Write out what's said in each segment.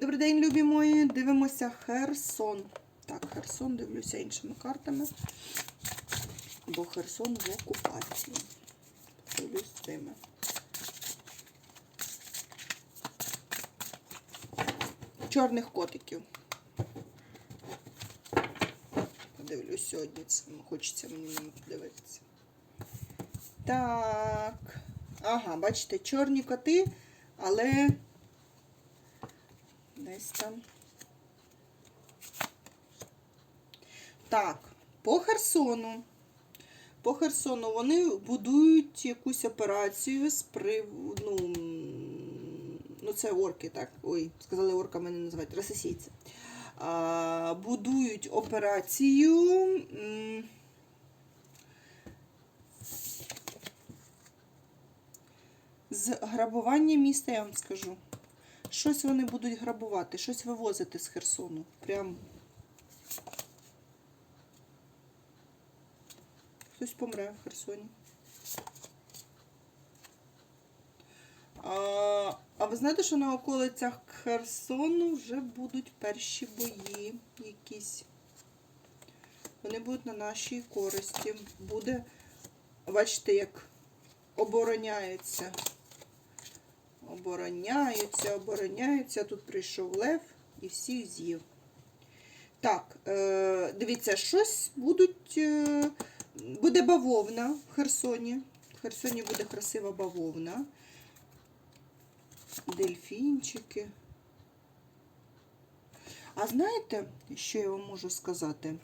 Добрий день, любі мої. Дивимося Херсон. Так, Херсон дивлюся іншими картами. Бо Херсон в окупації. Дивлюсь цими. Чорних котиків. Подивлюсь сьогодні. Це хочеться мені на подивитися. Так. Ага, бачите, чорні коти, але десь. Так, по Херсону. По Херсону вони будують якусь операцію з приводу. Ну, ну, це орки, так. Ой, сказали орками не називають, російці. Будують операцію. З грабування міста, я вам скажу. Щось вони будуть грабувати, щось вивозити з Херсону. Прям. Хтось помре в Херсоні. А, а ви знаєте, що на околицях Херсону вже будуть перші бої якісь. Вони будуть на нашій користі. Буде, бачите, як обороняються. Обороняються, обороняються. Тут прийшов лев і всіх з'їв. Так, е, дивіться, щось будуть. Е, буде бавовна в Херсоні. В Херсоні буде красива бавовна. Дельфінчики. А знаєте, що я вам можу сказати?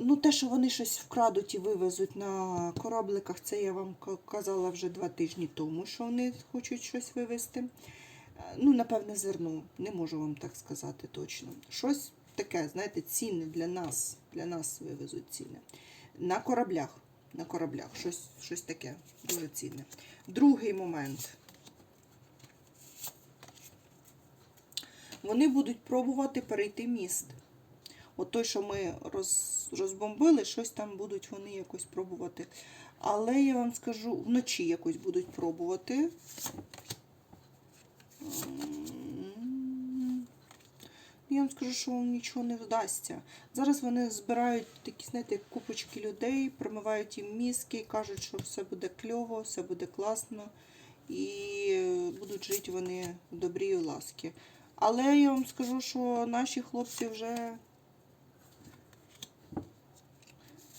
Ну, те, що вони щось вкрадуть і вивезуть на корабликах, це я вам казала вже два тижні тому, що вони хочуть щось вивезти. Е, Ну, напевне, зерно. Не можу вам так сказати точно. Щось таке, знаєте, цінне для нас. Для нас вивезуть цінне. На кораблях. На кораблях. Щось, щось таке дуже цінне. Другий момент. Вони будуть пробувати перейти міст. От той, що ми роз, розбомбили, щось там будуть вони якось пробувати. Але я вам скажу, вночі якось будуть пробувати. Я вам скажу, що вам нічого не вдасться. Зараз вони збирають такі, знаєте, купочки людей, промивають їм мізки, кажуть, що все буде кльово, все буде класно. І будуть жити вони в і ласки. Але я вам скажу, що наші хлопці вже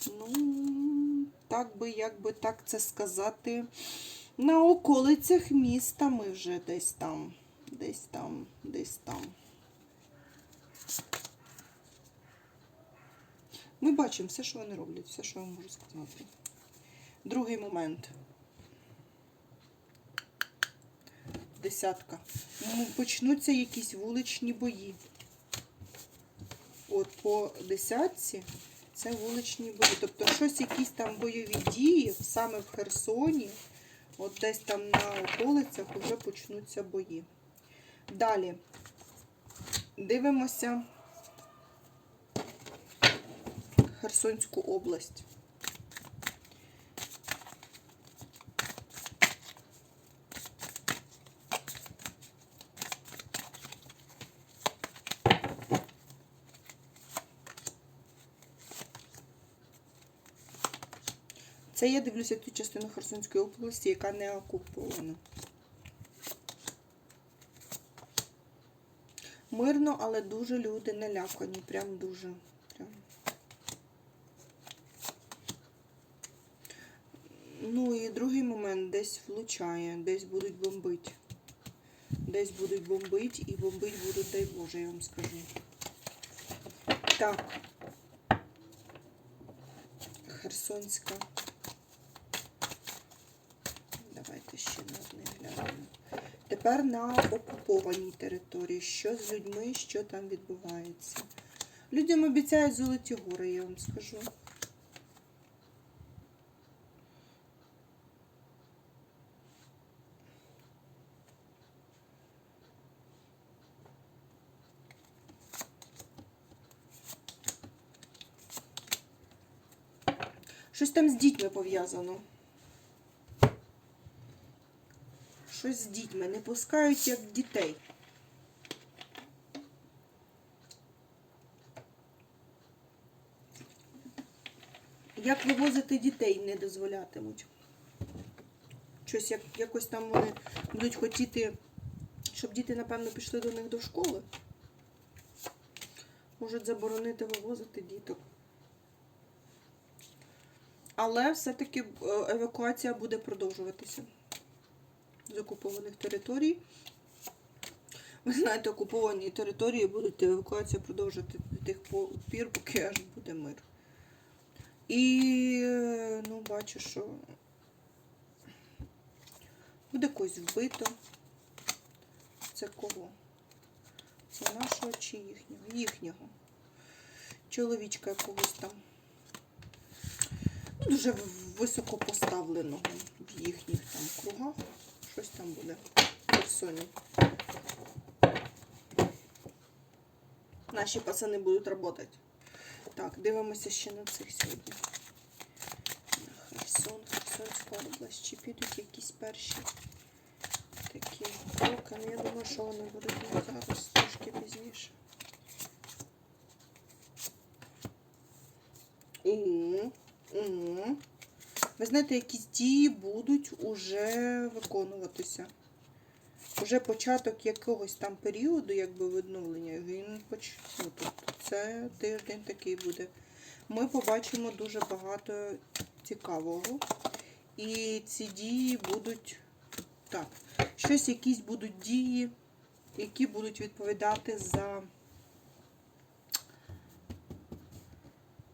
Ну, так би, як би так це сказати, на околицях міста ми вже десь там, десь там, десь там. Ми бачимо все, що вони роблять, все, що я можу сказати. Другий момент. Десятка. Ну, Почнуться якісь вуличні бої. От по десятці це вуличні бої. Тобто щось, якісь там бойові дії саме в Херсоні, от десь там на околицях вже почнуться бої. Далі дивимося Херсонську область. Це я дивлюся ту частину Херсонської області, яка не окупована. Мирно, але дуже люди налякані. Прям дуже. Прям. Ну і другий момент десь влучає, десь будуть бомбити. Десь будуть бомбити і бомбити будуть, дай Боже, я вам скажу. Так. Херсонська. Давайте ще на одне глянемо. Тепер на окупованій території. Що з людьми, що там відбувається. Людям обіцяють золоті гори, я вам скажу. Щось там з дітьми пов'язано. Щось з дітьми. Не пускають як дітей. Як вивозити дітей не дозволятимуть. Щось як, якось там вони будуть хотіти, щоб діти, напевно, пішли до них до школи. Можуть заборонити вивозити діток. Але все-таки е, евакуація буде продовжуватися з окупованих територій. Ви знаєте, окуповані території будуть евакуацію продовжувати до тих пір, поки аж буде мир. І ну, бачу, що буде когось вбито. Це кого? Це нашого чи їхнього? Їхнього. Чоловічка якогось там. Ну, дуже в- високо поставленого в їхніх там кругах. Щось там буде в Херсоні. Наші пацани будуть працювати. Так, дивимося ще на цих сьогодні. На Херсон, Херсонська область. Чи підуть якісь перші такі кроки? Ну, я думаю, що вони будуть зараз, трошки пізніше. О, о. Ви знаєте, якісь дії будуть уже виконуватися. Уже початок якогось там періоду, якби відновлення, він поч... ну, тобто це тиждень такий буде. Ми побачимо дуже багато цікавого. І ці дії будуть так, щось якісь будуть дії, які будуть відповідати за.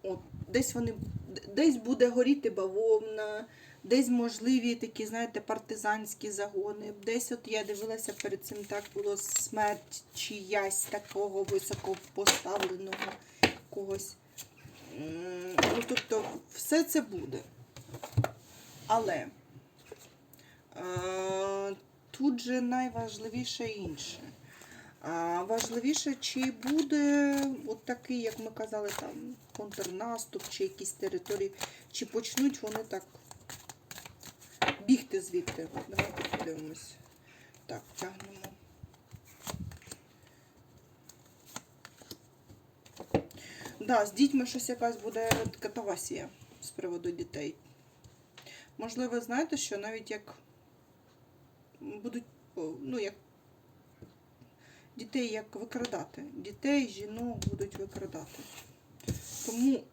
От, десь вони десь буде горіти бавовна, десь можливі такі, знаєте, партизанські загони. Десь от я дивилася перед цим так було смерть чиясь такого високопоставленого когось. Ну, тобто, все це буде. Але е, тут же найважливіше інше. А важливіше, чи буде от такий, як ми казали, там контрнаступ, чи якісь території, чи почнуть вони так бігти звідти. Давайте подивимось. Так, тягнемо. Да, з дітьми щось якась буде катавасія з приводу дітей. Можливо, знаєте, що навіть як будуть, ну, як дітей як викрадати. Дітей, жінок будуть викрадати. Тому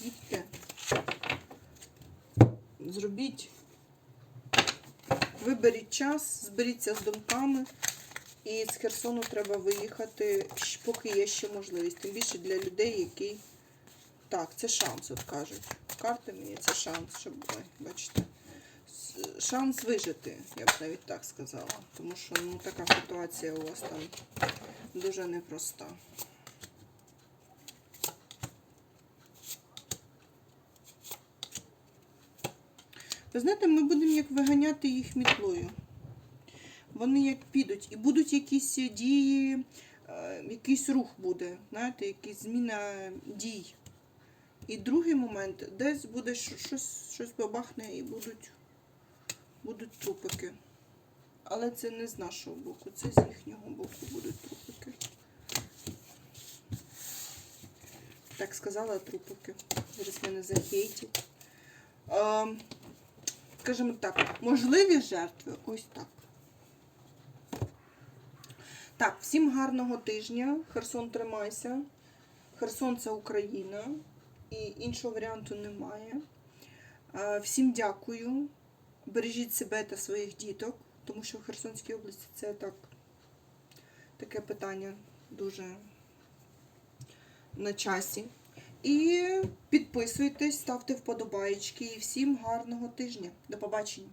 їдьте, зробіть, виберіть час, зберіться з думками. І з Херсону треба виїхати, поки є ще можливість. Тим більше для людей, які. Так, це шанс, от кажуть. Карти мені це шанс, щоб ой, бачите. Шанс вижити, я б навіть так сказала. Тому що ну, така ситуація у вас там дуже непроста. Ви знаєте, ми будемо як виганяти їх мітлою. Вони як підуть. І будуть якісь дії, е, якийсь рух буде, знаєте, якась зміна дій. І другий момент, десь буде щось, щось бабахне і будуть, будуть трупики. Але це не з нашого боку, це з їхнього боку будуть трупики. Так сказала трупики. Зараз мене захейтять. Скажімо так, можливі жертви ось так. Так, всім гарного тижня. Херсон тримайся. Херсон це Україна. І іншого варіанту немає. Всім дякую. Бережіть себе та своїх діток, тому що в Херсонській області це так, таке питання дуже на часі. І підписуйтесь, ставте вподобаєчки. І всім гарного тижня. До побачення.